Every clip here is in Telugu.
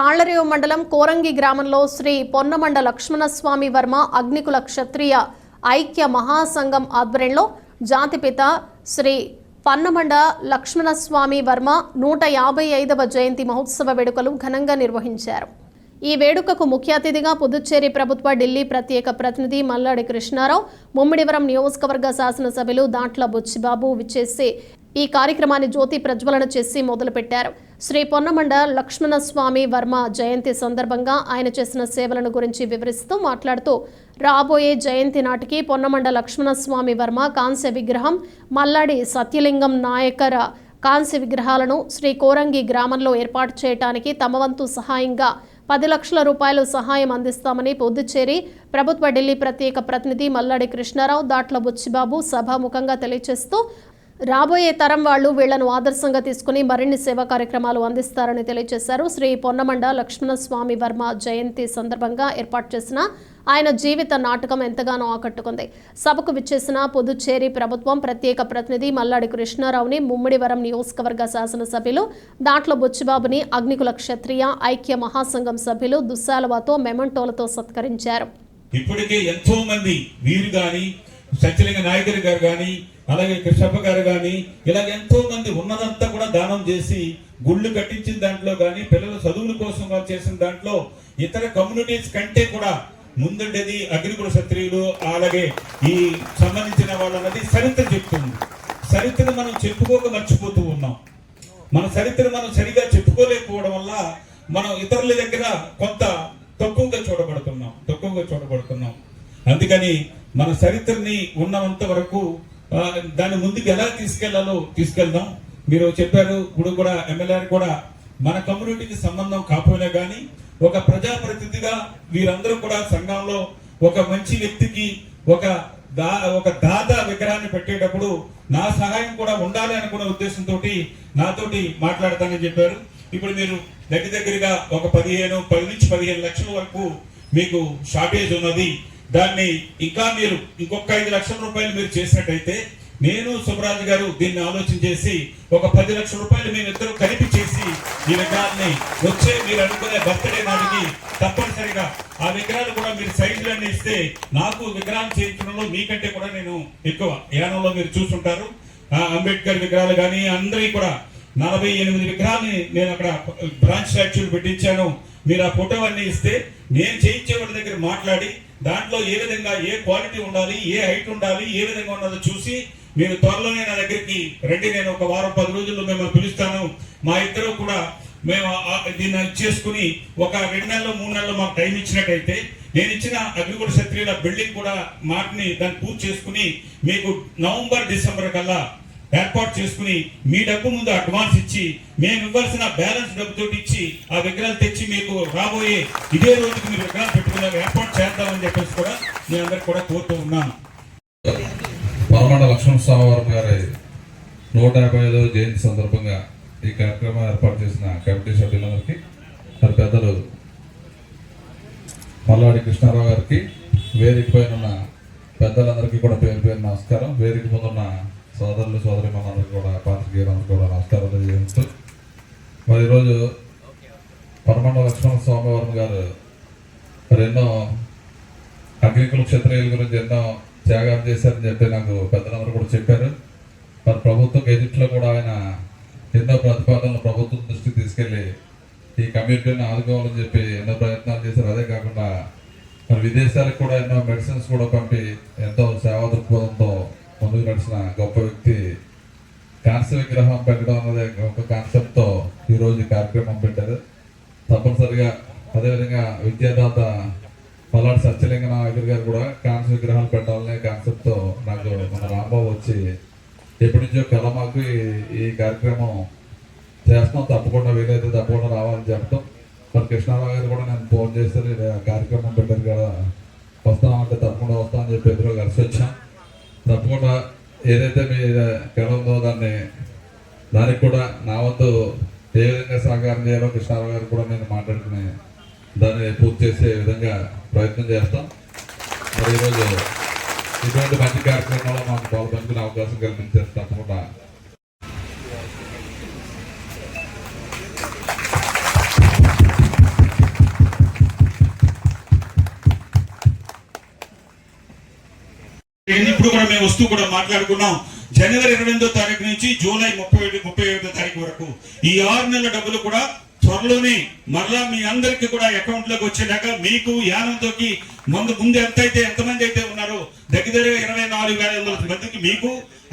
తాళ్ళరేవు మండలం కోరంగి గ్రామంలో శ్రీ పొన్నమండ లక్ష్మణస్వామి వర్మ అగ్నికుల క్షత్రియ ఐక్య మహాసంఘం ఆధ్వర్యంలో జాతిపిత శ్రీ పన్నమండ లక్ష్మణస్వామి వర్మ నూట యాభై ఐదవ జయంతి మహోత్సవ వేడుకలు ఘనంగా నిర్వహించారు. ఈ వేడుకకు ముఖ్య అతిథిగా పుదుచ్చేరి ప్రభుత్వ ఢిల్లీ ప్రత్యేక ప్రతినిధి మల్లాడి కృష్ణారావు ముమ్మిడివరం నియోజకవర్గ శాసనసభ్యులు దాంట్ల బుచ్చిబాబు విచ్చేసి ఈ కార్యక్రమాన్ని జ్యోతి ప్రజ్వలన చేసి మొదలుపెట్టారు. శ్రీ పొన్నమండ లక్ష్మణస్వామి వర్మ జయంతి సందర్భంగా ఆయన చేసిన సేవలను గురించి వివరిస్తూ మాట్లాడుతూ రాబోయే జయంతి నాటికి పొన్నమండ లక్ష్మణస్వామి వర్మ కాంస్య విగ్రహం మల్లాడి సత్యలింగం నాయకర కాంస్య విగ్రహాలను శ్రీ కోరంగి గ్రామంలో ఏర్పాటు చేయడానికి తమ వంతు సహాయంగా పది లక్షల రూపాయలు సహాయం అందిస్తామని పుదుచ్చేరి ప్రభుత్వ ఢిల్లీ ప్రత్యేక ప్రతినిధి మల్లాడి కృష్ణారావు దాట్ల బుచ్చిబాబు సభాముఖంగా తెలియజేస్తూ రాబోయే తరం వాళ్ళు వీళ్ళను ఆదర్శంగా తీసుకుని మరిన్ని సేవా కార్యక్రమాలు అందిస్తారని తెలియజేశారు. శ్రీ పొన్నమండ లక్ష్మణస్వామి వర్మ జయంతి సందర్భంగా ఏర్పాటు చేసిన ఆయన జీవిత నాటకం ఎంతగానో ఆకట్టుకుంది. సభకు విచ్చేసిన పుదుచ్చేరి ప్రభుత్వం ప్రత్యేక ప్రతినిధి మల్లాడి కృష్ణారావుని ముమ్మిడివరం నియోజకవర్గ శాసనసభ్యులు దాంట్లో బుచ్చిబాబుని అగ్నికుల క్షత్రియ ఐక్య మహాసంఘం సభ్యులు దుస్సాలవాతో మెమంటోలతో సత్కరించారు. ఇప్పటికే ఎంతో మంది వీరు గాని సత్యలింగ నాయకులు గారు కానీ అలాగే కృష్ణప్ప గారు కానీ ఇలాగ ఎంతో మంది ఉన్నదంతా కూడా దానం చేసి గుళ్ళు కట్టించిన దాంట్లో కానీ పిల్లల చదువుల కోసం చేసిన దాంట్లో ఇతర కమ్యూనిటీస్ కంటే కూడా ముందుండేది అగ్నికుల క్షత్రియులు అలాగే ఈ సంబంధించిన వాళ్ళు అన్నది చరిత్ర చెప్తుంది. చరిత్ర మనం చెప్పుకోక మర్చిపోతూ ఉన్నాం. మన చరిత్ర మనం సరిగా చెప్పుకోలేకపోవడం వల్ల మనం ఇతరుల దగ్గర కొంత తక్కువగా చూడబడుతున్నాం తక్కువగా చూడబడుతున్నాం. అందుకని మన చరిత్రని ఉన్నంత వరకు దాన్ని ముందుకు ఎలా తీసుకెళ్ళాలో తీసుకెళ్దాం. మీరు చెప్పారు ఇప్పుడు కూడా ఎమ్మెల్యే కూడా మన కమ్యూనిటీకి సంబంధం కాకపోయినా కానీ ఒక ప్రజాప్రతినిధిగా వీరందరూ కూడా సంఘంలో ఒక మంచి వ్యక్తికి ఒక దా ఒక దాత విగ్రహాన్ని పెట్టేటప్పుడు నా సహాయం కూడా ఉండాలి అనుకున్న ఉద్దేశంతో నాతోటి మాట్లాడతానని చెప్పారు. ఇప్పుడు మీరు దగ్గర దగ్గరగా ఒక పదిహేను పది నుంచి పదిహేను లక్షల వరకు మీకు షార్టేజ్ ఉన్నది. దాన్ని ఇంకా మీరు ఇంకొక ఐదు లక్షల రూపాయలు మీరు చేసినట్టయితే నేను సుబ్రాజ్ గారు దీన్ని ఆలోచన చేసి ఒక పది లక్షల రూపాయలు మేమిద్దరు కలిపి చేసి ఈ విగ్రహాన్ని వచ్చే మీరు అనుకునే బర్త్డే నాటికి తప్పనిసరిగా ఆ విగ్రహాలు కూడా మీరు సైజులన్నీ ఇస్తే నాకు విగ్రహం చేయించడంలో మీకంటే కూడా నేను ఎక్కువ యానంలో మీరు చూసుంటారు. అంబేద్కర్ విగ్రహాలు కానీ అందరి కూడా నలభై ఎనిమిది విగ్రహాన్ని నేను అక్కడ బ్రాంచ్ స్టాచ్యూలు పెట్టించాను. మీరు ఆ ఫోటో ఇస్తే నేను చేయించే దగ్గర మాట్లాడి దాంట్లో ఏ విధంగా ఏ క్వాలిటీ ఉండాలి ఏ హైట్ ఉండాలి ఏ విధంగా ఉన్నదో చూసి మీరు త్వరలోనే నా దగ్గరికి రండి. నేను ఒక వారం పది రోజుల్లో మిమ్మల్ని పిలుస్తాను. మా ఇద్దరు కూడా మేము దీన్ని చేసుకుని ఒక రెండు నెలలు మూడు నెలలు మాకు టైం ఇచ్చినట్టయితే నేను ఇచ్చిన అగ్నిగుడ క్షత్రియుల బిల్డింగ్ కూడా మాటని దాన్ని పూర్తి చేసుకుని మీకు నవంబర్ డిసెంబర్ కల్లా ఏర్పాటు చేసుకుని మీ డబ్బు ముందు అడ్వాన్స్ ఇచ్చి మేము ఇవ్వాల్సిన బ్యాలెన్స్ డబ్బుతో ఇచ్చి ఆ విగ్రహాలు తెచ్చి మీకు రాబోయే ఇదే రోజుకి మీరు విగ్రహాలు పెట్టుకునే ఏర్పాటు చేద్దామని చెప్పేసి కూడా మీ అందరికి కూడా కోరుతూ ఉన్నాను. పరమండ లక్ష్మణ స్వామి గారి నూట యాభై ఐదవ జయంతి సందర్భంగా ఈ కార్యక్రమం ఏర్పాటు చేసిన కమిటీ సభ్యులందరికీ మరి పెద్దలు మల్లాడి కృష్ణారావు గారికి వేదిక పైన ఉన్న పెద్దలందరికీ కూడా పేరు పేరు నమస్కారం. వేదిక ముందున్న సోదరులు సోదరి మనందరికీ కూడా పాత్రికేయులందరూ కూడా నమస్కారాలు తెలియజేస్తూ మరి ఈరోజు పరమండ లక్ష్మణ స్వామివారి గారు మరి ఎన్నో అగ్నికుల క్షత్రియుల గురించి ఎన్నో త్యాగాలు చేశారని చెప్పి నాకు పెద్దలందరూ కూడా చెప్పారు. మరి ప్రభుత్వం గెజిట్లో కూడా ఆయన ఎన్నో ప్రతిపాదనలు ప్రభుత్వం దృష్టికి తీసుకెళ్ళి ఈ కమ్యూనిటీని ఆదుకోవాలని చెప్పి ఎన్నో ప్రయత్నాలు చేశారు. అదే కాకుండా మరి విదేశాలకు కూడా ఎన్నో మెడిసిన్స్ కూడా పంపి ఎంతో సేవా దృక్పథం ముందుకు నడిచిన గొప్ప వ్యక్తి కాంస్య విగ్రహం పెట్టడం అన్నది ఒక కాన్సెప్ట్తో ఈరోజు కార్యక్రమం పెట్టారు. తప్పనిసరిగా అదేవిధంగా విద్యాదాత పల్లాడి సత్యలింగన నాయకుడు గారు కూడా కాంస్య విగ్రహాలు పెట్టాలనే కాన్సెప్ట్తో నాకు మన రాంబాబు వచ్చి ఎప్పటి నుంచో కళ మాకు ఈ- కార్యక్రమం చేస్తాం తప్పకుండా వీలైతే తప్పకుండా రావాలని చెప్పడం మరి కృష్ణారావు గారు కూడా నేను ఫోన్ చేస్తే కార్యక్రమం పెట్టారు కదా వస్తామంటే తప్పకుండా వస్తామని చెప్పి ఎదురు కలిసి వచ్చాం. తప్పకుండా ఏదైతే మీ కళ ఉందో దాన్ని దానికి కూడా నా వంతు ఏ విధంగా సహకారం చేయాలో కృష్ణారావు గారు కూడా నేను మాట్లాడుకుని దాన్ని పూర్తి చేసే విధంగా ప్రయత్నం చేస్తాం. మరి ఈరోజు ఇటువంటి మంచి కార్యక్రమంలో మాకు పాల్గొనుకునే అవకాశం కల్పించేసి తప్పకుండా మేము వస్తూ కూడా మాట్లాడుకున్నాం. జనవరి ఇరవై ఎనిమిదో తారీఖు నుంచి జూలై ముప్పై ఏడు ముప్పై ఏడో తారీఖు వరకు. ఈ ఆరు నెలల డబ్బులు కూడా త్వరలోనే మరలా మీ అందరికి కూడా అకౌంట్లోకి వచ్చేలాక మీకు యానంతోకి ముందు ముందు ఎంత అయితే ఎంతమంది అయితే ఉన్నారో దగ్గర దగ్గర ఇరవై నాలుగు వేల ఐదు వందల మందికి మీకు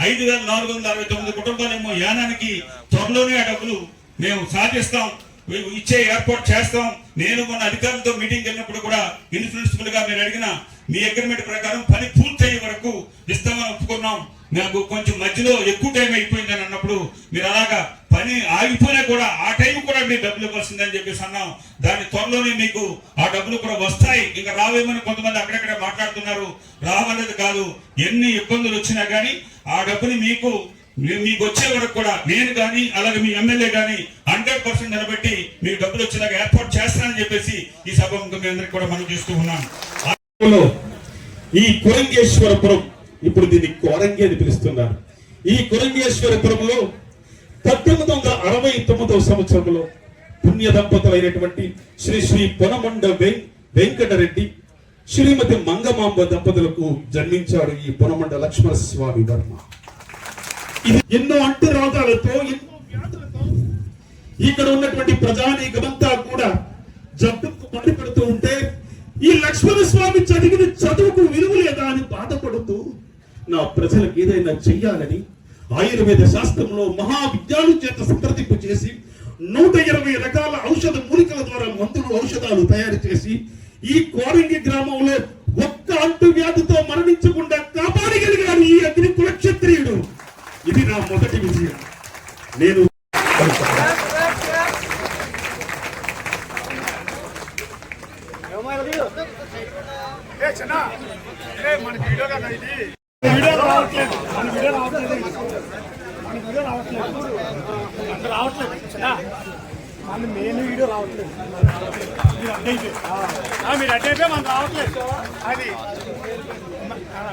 ఐదు వేల నాలుగు వందల అరవై తొమ్మిది కుటుంబాలేమో యానానికి త్వరలోనే ఆ డబ్బులు మేము సాధిస్తాం. ఇచ్చే ఏర్పాటు చేస్తాం. నేను మన అధికారులతో మీటింగ్ వెళ్ళినప్పుడు కూడా ఇన్ఫ్లుయెన్సిబుల్గా మీరు అడిగిన మీ అగ్రిమెంట్ ప్రకారం పని పూర్తయ్యే వరకు ఇస్తామని ఒప్పుకున్నాం. నాకు కొంచెం మధ్యలో ఎక్కువ టైం అయిపోయిందని అన్నప్పుడు మీరు అలాగా పని ఆగిపోయినా కూడా ఆ టైం కూడా మీరు డబ్బులు ఇవ్వాల్సిందని చెప్పేసి అన్నాం. దాని త్వరలోనే మీకు ఆ డబ్బులు కూడా వస్తాయి. ఇంకా రావేమని కొంతమంది అక్కడక్కడ మాట్లాడుతున్నారు. రావనేది కాదు. ఎన్ని ఇబ్బందులు వచ్చినా కానీ ఆ డబ్బుని మీకు మీకు వచ్చే వరకు కూడా నేను కానీ అలాగే మీ ఎమ్మెల్యే కానీ హండ్రెడ్ పర్సెంట్ నిలబెట్టి మీరు డబ్బులు వచ్చేలాగా ఏర్పాటు చేస్తానని చెప్పేసి ఈ సభ మీ అందరికి కూడా మనం చేస్తూ ఉన్నాం ఈ కురంగేశ్వరపురం ఇప్పుడు దీన్ని కోరంగి అని పిలుస్తున్నారు. ఈ కురంగేశ్వరపురంలో పద్దెనిమిది వందల అరవై తొమ్మిదవ సంవత్సరంలో పుణ్య దంపతులైనటువంటి శ్రీ శ్రీ పొనమండ వెం- వెంకటరెడ్డి శ్రీమతి మంగమాంబ దంపతులకు జన్మించాడు ఈ పొనమండ లక్ష్మణ స్వామి వర్మ. ఇది ఎన్నో అంటు రోగాలతో ఎన్నో వ్యాధులతో ఇక్కడ ఉన్నటువంటి ప్రజానీకమంతా కూడా జబ్బుకు మండిపెడుతూ ఉంటే ఈ లక్ష్మణ స్వామి చదివిన చదువుకు విలువ లేదా అని బాధపడుతూ నా ప్రజలకు ఏదైనా చెయ్యాలని ఆయుర్వేద శాస్త్రంలో మహావిద్యాలు చేత సంప్రదింపు చేసి నూట ఇరవై రకాల ఔషధ మూలికల ద్వారా మందులు ఔషధాలు తయారు చేసి ఈ కోరంగి గ్రామంలో ఒక్క అంటు వ్యాధితో మరణించకుండా కాపాడగలిగాడు ఈ అగ్ని కులక్షత్రియుడు. నా మొదటి విజయం. నేను ఏ ఇది. రావట్లేదు. మన రావట్లేదు. రావట్లేదు. రావట్లేదు. మెయిన్ వీడియో రావట్లేదు. మీరు అడ్డైతే. మీరు అడ్డైతే మనకు రావట్లేదు. అది